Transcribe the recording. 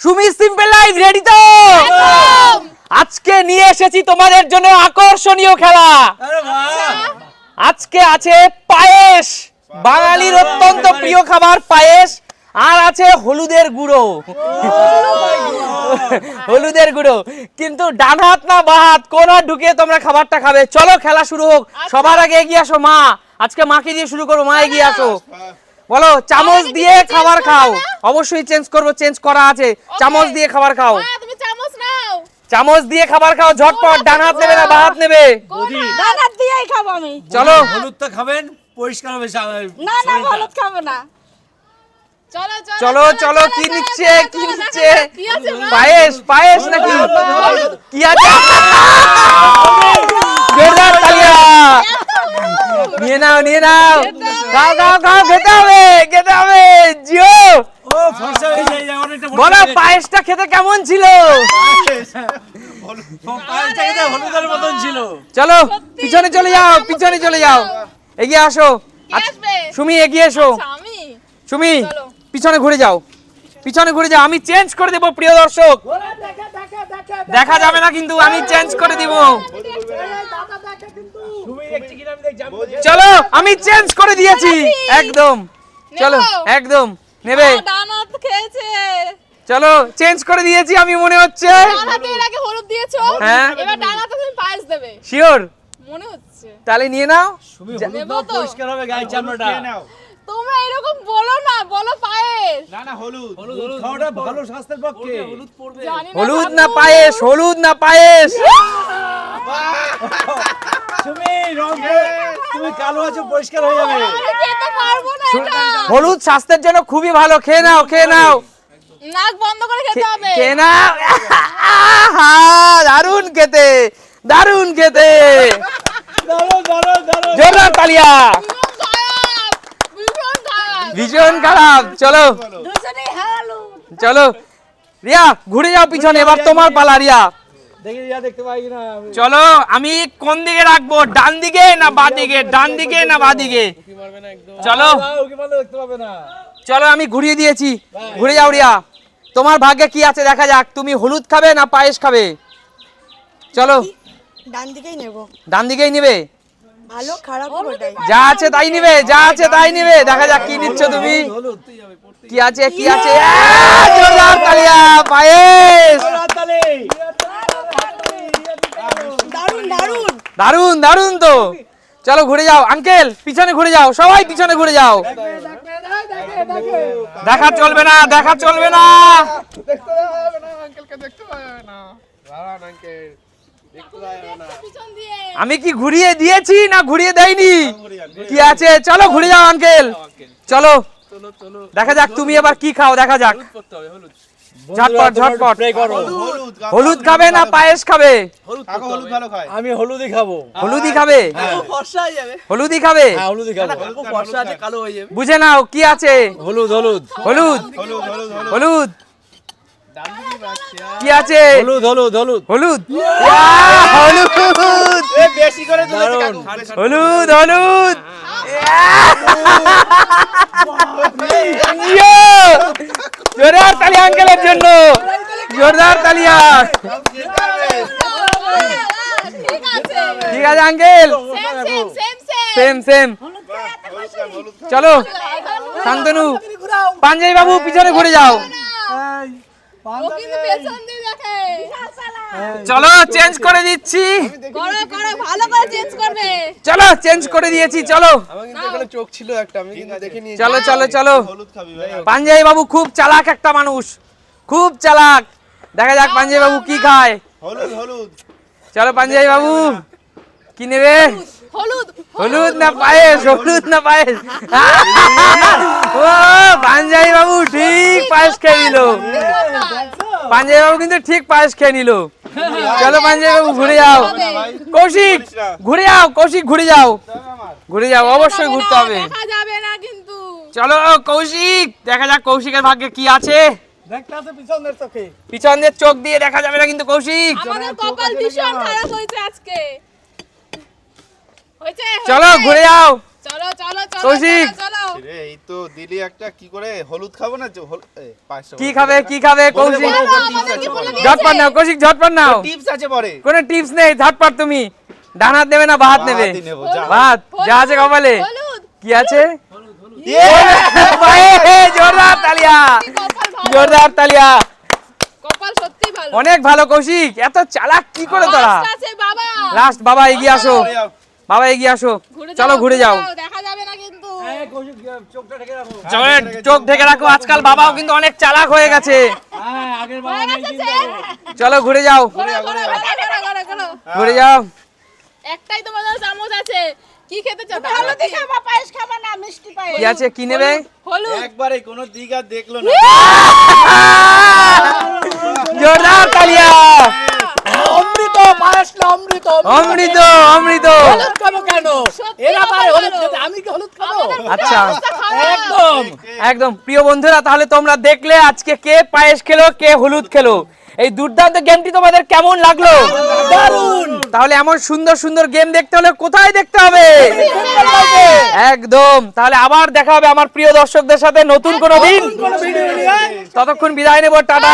Sumi simple life ready তো? আজকে নিয়ে এসেছি তোমাদের জন্য আকর্ষণীয় খেলা। আজকে আছে পায়েস। বাঙালির অত্যন্ত প্রিয় খাবার পায়েস। আর আছে হলুদের গুঁড়ো। হলুদের গুঁড়ো। কিন্তু ডান হাত না বা হাত কোন ঢুকিয়ে তোমরা খাবারটা খাবে? চলো খেলা শুরু হোক। সবার আগে এগিয়ে আসো মা। আজকে মাকে দিয়ে শুরু করো মা এগিয়ে আসো। বলো চামচ দিয়ে খাবার খাও। অবশ্যই চেঞ্জ করব চেঞ্জ করা আছে। চামচ দিয়ে খাবার খাও। তুমি চামচ নাও। চামচ দিয়ে খাবার খাও ঝটপট ডান হাত নেবে না বা হাত নেবে। বৌদি দানার দিয়েই খাব আমি। চলো। হলুদটা খাবেন পরিষ্কার হবে না না হলুদ খাব না। চলো চলো কি নিচ্ছে কি নিচ্ছে? পায়েস পায়েস নাকি? কি আছে জোরদার তালিয়া। নিয়ে নাও নিয়ে নাও। খাও খাও খাও খেতে হবে খেতে হবে জিও। ও ফর্সা হয়ে যায় যায়, অনেকটা বলো পায়েসটা খেতে কেমন ছিল? পায়েসটা খেতে হলুদের মতন ছিল। চলো পিছনে চলে যাও পিছনে চলে যাও। এগিয়ে আসো। আচ্ছা? সুমি এগিয়ে এসো। আচ্ছা, সুমি পিছনে ঘুরে যাও। পিছনে ঘুরে যাও। আমি চেঞ্জ করে দেবো প্রিয় দর্শক। দেখা যাবে না কিন্তু আমি চেঞ্জ করে দিব তুমি দেখছি কিনা আমি দেখছি আমি দেখছি। চলো আমি চেঞ্জ করে দিয়েছি। একদম। চলো একদম। নেবে। খেয়েছে। চলো চেঞ্জ করে দিয়েছি আমি মনে হচ্ছে। ডানাতে এর আগে হলুদ দিয়েছ? হ্যাঁ। এবার ডানাতে তুমি পায়েস দেবে। শিওর মনে হচ্ছে। তাহলে নিয়ে নাও। হলুদ? পরিষ্কার হবে চামড়াটা। তোমরা এরকম বলো না বলো পায়েস। হলুদ। খাওয়াটা ভালো স্বাস্থ্যের পক্ষে। জানি না হলুদ না পায়েস হলুদ না পায়েস। তুমি রং তুমি কালো আছো পরিষ্কার হয়ে যাবে। আমি খেতে পারব না এটা হলুদ স্বাস্থ্যের জন্য খুবই ভালো। খেয়ে নাও খেয়ে নাও। নাক বন্ধ করে খেতে হবে। খেয়ে নাও। আহা, দারুণ খেতে দারুণ খেতে। জোরদার তালিয়া। ভীষণ খারাপ চলো। চলো। রিয়া ঘুরে যাও পিছনে এবার তোমার পালা রিয়া। দেখি যা দেখতে পাই কিনা। আমি- চলো আমি কোন দিকে রাখব? ডান দিকে না বা দিকে? ডান দিকে না বা দিকে? চলো। না, উকি মারলে দেখতে পাবে না। চলো আমি ঘুরিয়ে দিয়েছি। ঘুরে যাও রিয়া। তোমার ভাগ্যে কি আছে দেখা যাক। তুমি হলুদ খাবে না পায়েস খাবে? চলো। ডান দিকেই নেব। ডান দিকেই নিবে? ভালো খারাপ যা আছে তাই নিবে যা আছে তাই নিবে। দেখা যাক কি নিচ্ছ তুমি। কি আছে কি আছে আহ, জোরদার তালিয়া পায়েস তালে দারুণ দারুণ দারুণ তো। চলো ঘুরে যাও। আঙ্কেল, পিছনে ঘুরে যাও। সবাই পিছনে ঘুরে যাও। দেখা চলবে না, দেখা চলবে না। আমি কি ঘুরিয়ে দিয়েছি না ঘুরিয়ে দেয়নি? কি আছে? চলো ঘুরে যাও, আঙ্কেল। চলো। দেখা যাক তুমি এবার কি খাও, দেখা যাক। ঝটপট ঝটপট। হলুদ খাবে না পায়েস খাবে? আমি হলুদই খাব। হলুদি খাবে? হলুদি খাবে? হ্যাঁ হলুদই খাব। বুঝে নাও কি আছে? হলুদ হলুদ। হলুদ। হলুদ কি আছে? হলুদ হলুদ হলুদ। হলুদ। হলুদ। দারুণ। হলুদ হলুদ ইয়ো! জোরদার তালি আঙ্কেলের জন্য জোরদার তালিয়া ঠিক আছে, আঙ্কেল? সেম সেম চলো, শান্তনু, পাঞ্জাবি বাবু পিছনে ঘুরে যাও। চলো চেঞ্জ করে দিচ্ছি। চলো চেঞ্জ করে দিয়েছি, চলো। চোখ ছিল একটা চলো চলো চলো। পাঞ্জাবি বাবু খুব চালাক একটা মানুষ, খুব চালাক। দেখা যাক পাঞ্জাবি বাবু কি খায়। হলুদ হলুদ। চলো পাঞ্জাবি বাবু কি নেবে? হলুদ হলুদ না পায়েস হলুদ না পায়েস? ও পাঞ্জাবি বাবু ঠিক পায়েস খেয়ে নিল। পাঞ্জাবি বাবু কিন্তু ঠিক পায়েস খেয়ে নিল। চলো পাঞ্জাবি বাবু ঘুরে যাও। কৌশিক ঘুরে যাও কৌশিক ঘুরে যাও। ঘুরে যাও অবশ্যই ঘুরতে হবে। দেখা যাবে না কিন্তু। চলো কৌশিক দেখা যাক কৌশিকের ভাগ্যে কি আছে। আছে পিছনের চোখে। দিয়ে দেখা যাবে না কিন্তু কৌশিক। আমাদের কপাল ভীষণ খারাপ হয়েছে আজকে। হয়েছে চলো ঘুরে যাও। চলো চলো চলো কৌশিক। চলো, চলো। রে এই তো দিলি একটা কি করে? হলুদ খাব না যে হল- এ, পায়েসটা কি খাবে কি খাবে কৌশিক? বলে দে, বলো, tips আমাদেরকে আছে বলে বলে দে। দিও। ঝটপট নাও কৌশিক ঝটপট নাও। টিপস আছে পরে? কোনো টিপস নেই ঝটপট তুমি। ডান হাত নেবে না হাত নেবে। ভাত যা আছে কপালে। কি আছে! জোরদার তালিয়া। জোরদার তালিয়া। কপাল সত্যি ভালো। অনেক ভালো কৌশিক এত চালাক কি করে তোরা? Last আছে বাবা। লাস্ট বাবা এগিয়ে আসো। বাবা। এগিয়ে আসো। চলো ঘুরে যাও। দেখা যাবে না কিন্তু। হ্যাঁ, কৌশিক, চোখটা ঢেকে রাখো। চলো চোখ ঢেকে রাখো। আজকাল বাবাও কিন্তু অনেক চালাক হয়ে গেছে। হ্যাঁ, আগের বার কিন্তু চলো ঘুরে যাও। ঘোরো, যাও। একটাই তোমাদের চামচ আছে। কি খেতে চাও? হলুদ খাবা পায়েস খাবা না মিষ্টি পায়েস। কি আছে? কি নেবে? হলুদ। একবারে কোনো দিক আর দেখল না। জোরদার তালিয়া অমৃত পায়েস না অমৃত অমৃত। অমৃত হলুদ খাব কেন? এরা পারে হলুদ খেতে আমি কি হলুদ খাব? আচ্ছা। একদম। একদম। প্রিয় বন্ধুরা তাহলে তোমরা দেখলে আজকে কে পায়েস খেলো কে হলুদ খেলো। এই দুর্দান্ত গেমটি তোমাদের কেমন লাগল? দারুণ। তাহলে এমন সুন্দর সুন্দর গেম দেখতে হলে কোথায় দেখতে হবে? একদম। তাহলে আবার দেখা হবে আমার প্রিয় দর্শকদের সাথে নতুন কোনো দিন। ততক্ষণ বিদায় নেব টাটা।